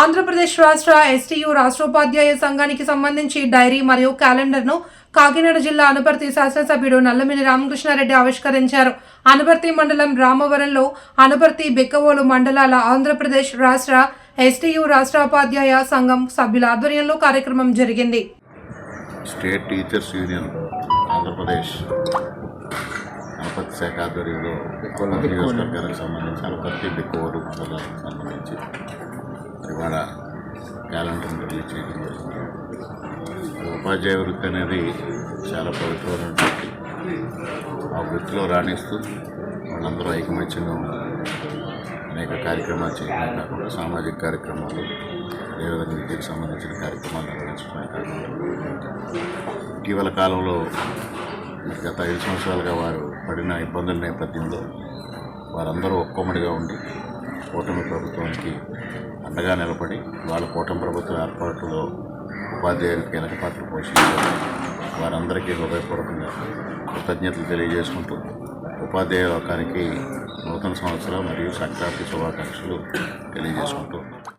ఆంధ్రప్రదేశ్ రాష్ట్ర ఎస్టీయు రాష్ట్రోపాధ్యాయ సంఘానికి సంబంధించి డైరీ మరియు క్యాలెండర్ను కాకినాడ జిల్లా అనుపర్తి శాసనసభ్యుడు నల్లమిని రామకృష్ణారెడ్డి ఆవిష్కరించారు. అనుపర్తి మండలం రామవరంలో అనుపర్తి బెక్కవోలు మండలాల ఆంధ్రప్రదేశ్ రాష్ట్ర ఎస్టీయు రాష్ట్రోపాధ్యాయ సంఘం సభ్యుల ఆధ్వర్యంలో కార్యక్రమం జరిగింది. స్టేట్ టీచర్స్ యూనియన్ ఆంధ్రప్రదేశ్ అనుపతి శాఖ ఆధ్వర్యంలో నియోజకవర్గానికి సంబంధించి అనుపతి బిక్కువరు మండలానికి సంబంధించి ఇవాళ క్యాలెండర్ని రిలీజ్ చేయడం జరిగింది. ఉపాధ్యాయ వృత్తి అనేది చాలా పవిత్రమైనటువంటి ఆ వృత్తిలో రాణిస్తూ వాళ్ళందరూ ఐకమత్యంగా ఉన్నారు అనేక కార్యక్రమాలు చేయడమే కాకుండా సామాజిక కార్యక్రమాలు అదేవిధంగా విద్యకు సంబంధించిన కార్యక్రమాలు నిర్వహించడమే కాకుండా ఇటీవల కాలంలో గత ఐదు సంవత్సరాలుగా వారు పడిన ఇబ్బందుల నేపథ్యంలో వారందరూ ఒక్కొమ్మడిగా ఉండి కూటమి ప్రభుత్వానికి అండగా నిలబడి వాళ్ళ కూటమి ప్రభుత్వం ఏర్పాటులో ఉపాధ్యాయులు కీలక పాత్ర పోషించారు. వారందరికీ హృదయపూర్వకంగా కృతజ్ఞతలు తెలియజేసుకుంటూ ఉపాధ్యాయ లోకానికి నూతన సంవత్సరం మరియు సంక్రాంతి శుభాకాంక్షలు తెలియజేసుకుంటూ